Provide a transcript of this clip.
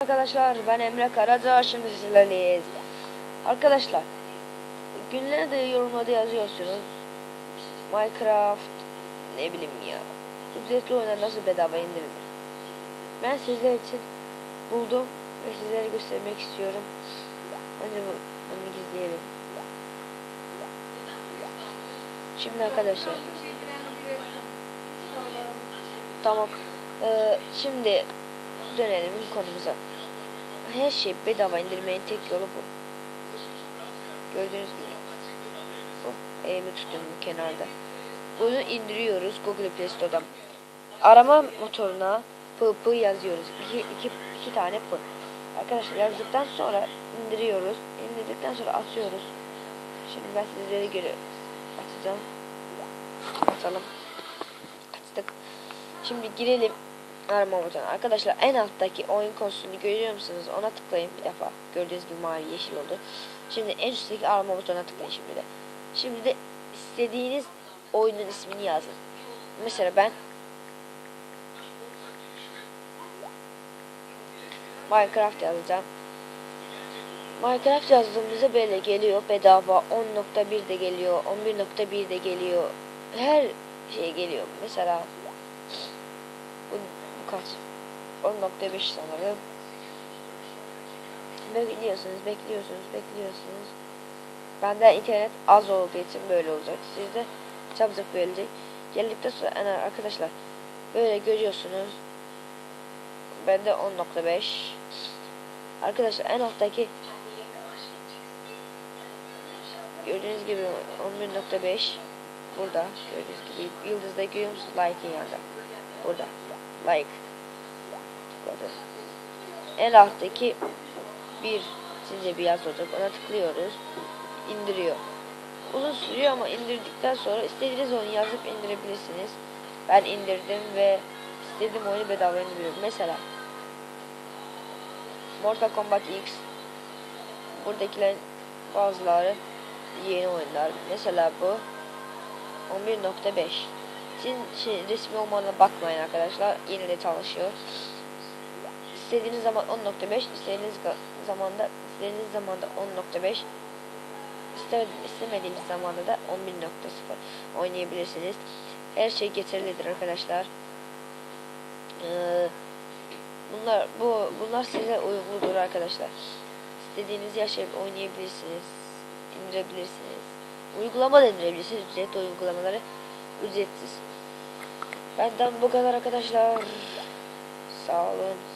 Arkadaşlar ben Emre Karaca şimdi sizlerleyiz. Arkadaşlar günleri de yorumlarda yazıyorsunuz. Minecraft ne bileyim ya. Ücretli oyunlar nasıl bedava indirilir? Ben sizler için buldum ve sizlere göstermek istiyorum. Önce bu, bunu gizleyelim. Şimdi arkadaşlar tamam. Ee, şimdi dönelim konumuza. Her şey bedava indirmenin tek yolu bu. Gördüğünüz gibi. Bu. Elimi tuttum kenarda. Bunu indiriyoruz Google Play Store'dan. Arama motoruna PP yazıyoruz. İki, iki, iki tane P. Arkadaşlar yazdıktan sonra indiriyoruz. İndirdikten sonra atıyoruz. Şimdi ben sizlere göre atacağım. Atalım. Attık. Şimdi girelim arama butonuna. Arkadaşlar en alttaki oyun konsolunu görüyor musunuz? Ona tıklayın bir defa. Gördüğünüz gibi mavi yeşil oldu. Şimdi en üstteki arama butonuna tıklayın şimdi de. Şimdi de istediğiniz oyunun ismini yazın. Mesela ben Minecraft yazacağım. Minecraft yazdığımızda böyle geliyor bedava 10.1 de geliyor 11.1 de geliyor her şey geliyor mesela kaç? 10.5 sanırım. Bekliyorsunuz bekliyorsunuz bekliyorsunuz. Bende internet az olduğu için böyle olacak. Sizde çabucak gelecek. Geldikten sonra yani arkadaşlar böyle görüyorsunuz. Bende 10.5 arkadaşlar en alttaki gördüğünüz gibi 11.5 burada gördüğünüz gibi yıldızda görüyor musunuz? Like'in yanında. Burada like burada en alttaki bir sizce bir yaz olacak. Ona tıklıyoruz. İndiriyor. Uzun sürüyor ama indirdikten sonra istediğiniz oyunu yazıp indirebilirsiniz. Ben indirdim ve istediğim oyunu bedava indiriyorum. Mesela Mortal Kombat X. Buradakiler bazıları yeni oyunlar. Mesela bu. 11.5 Sizin şey, resmi olmana bakmayın arkadaşlar. Yine de çalışıyor. İstediğiniz zaman 10.5 istediğiniz zamanda istediğiniz zamanda 10.5 İste- istemediğiniz zamanda da 11.0 oynayabilirsiniz. Her şey yeterlidir arkadaşlar. Ee, bunlar bu bunlar size uyumludur arkadaşlar. İstediğiniz yaşayıp oynayabilirsiniz indirebilirsiniz. Uygulama da indirebilirsiniz ücretli uygulamaları ücretsiz. Benden bu kadar arkadaşlar. Sağ olun